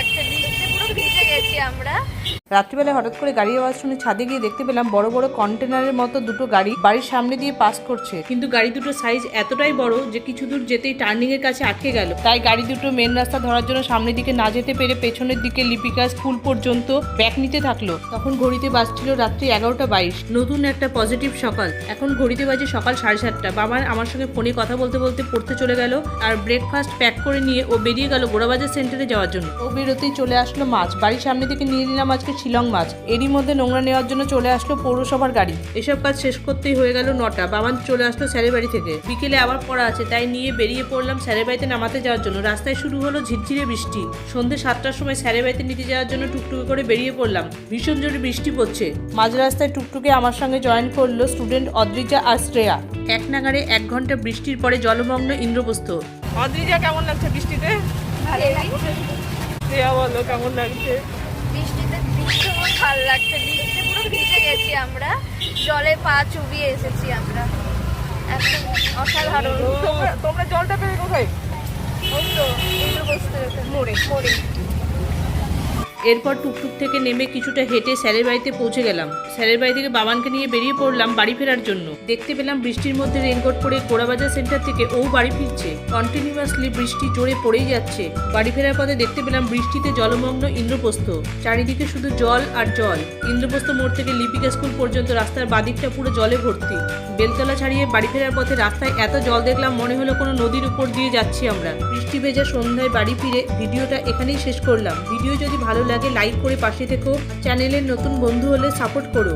লাগছে বৃষ্টিতে পুরো ভিজে গেছি আমরা। রাত্রিবেলা হঠাৎ করে গাড়ির আওয়াজ শুনে ছাদে গিয়ে দেখতে পেলাম বড় বড় কন্টেনারের মতো দুটো গাড়ি বাড়ির সামনে দিয়ে পাস করছে। কিন্তু গাড়ি দুটো সাইজ এতটাই বড় যে কিছু দূর যেতেই টার্নিং এর কাছে আটকে গেল। তাই গাড়ি দুটো মেন রাস্তা ধরার জন্য সামনের দিকে না যেতে পেরে পেছনের দিকে লিপিকা স্কুল পর্যন্ত ব্যাক নিতে থাকল। তখন ঘড়িতে বাজছিল রাত্রি এগারোটা বাইশ। নতুন একটা পজিটিভ সকাল। এখন ঘড়িতে বাজে সকাল সাড়ে সাতটা। বাবা আমার সঙ্গে ফোনে কথা বলতে বলতে পড়তে চলে গেল আর ব্রেকফাস্ট প্যাক করে নিয়ে ও বেরিয়ে গেল গোড়াবাজার সেন্টারে যাওয়ার জন্য। ও বেরোতেই চলে আসলো মাছ। বাড়ির সামনে থেকে নিয়ে নিলাম আজকে শিলং মাছ। এরই মধ্যে নোংরা নেওয়ার জন্য চলে আসলো পৌরসভার গাড়ি। এসব কাজ শেষ করতেই হয়ে গেল নটা। বাবান চলে আসলো স্যারের বাড়ি থেকে। বিকেলে আবার পড়া আছে তাই নিয়ে বেরিয়ে পড়লাম স্যারের বাড়িতে নামাতে যাওয়ার জন্য। রাস্তায় শুরু হলো ঝিরঝিরে বৃষ্টি। সন্ধ্যে সাতটার সময় স্যারের বাড়িতে নিতে যাওয়ার জন্য টুকটুকে করে বেরিয়ে পড়লাম। ভীষণ জোরে বৃষ্টি পড়ছে। মাঝ রাস্তায় টুকটুকে আমার সঙ্গে জয়েন করল স্টুডেন্ট অদ্রিজা আর শ্রেয়া। এক নাগারে এক ঘণ্টা বৃষ্টির পরে জলমগ্ন ইন্দ্রপ্রস্থ। অদ্রিজা কেমন লাগছে বৃষ্টিতে? শ্রেয়া বলো কেমন লাগছে? ভালো লাগছে। বৃষ্টিতে পুরো ভিজে গেছি আমরা। জলে পা চুবিয়ে এসেছি আমরা। একদম অসাধারণ। তোমরা জলটা পেয়ে কোথায়? মোড়ে মোড়ে। এরপর টুকটুক থেকে নেমে কিছুটা হেঁটে স্যারের বাড়িতে পৌঁছে গেলাম। স্যারের বাড়ি থেকে বাবানকে নিয়ে বেরিয়ে পড়লাম বাড়ি ফেরার জন্য। দেখতে পেলাম বৃষ্টির মধ্যে রেনকোট পরে কোড়াবাজার সেন্টার থেকে ও বাড়ি ফিরছে। কন্টিনিউয়াসলি বৃষ্টি জোরে পড়েই যাচ্ছে। বাড়ি ফেরার পথে দেখতে পেলাম বৃষ্টিতে জলমগ্ন ইন্দ্রপ্রস্থ। চারিদিকে শুধু জল আর জল। ইন্দ্রপ্রস্থ মোড় থেকে লিপিকা স্কুল পর্যন্ত রাস্তার বাদিকটা পুরো জলে ভর্তি। বেলতলা ছাড়িয়ে বাড়ি ফেরার পথে রাস্তায় এত জল দেখলাম, মনে হলো কোনো নদীর উপর দিয়ে যাচ্ছি আমরা। বৃষ্টি ভেজা সন্ধ্যায় বাড়ি ফিরে ভিডিওটা এখানেই শেষ করলাম। ভিডিও যদি ভালো লাগে লাইক করে পাশে থেকো। চ্যানেলের নতুন বন্ধু হলে সাপোর্ট করো।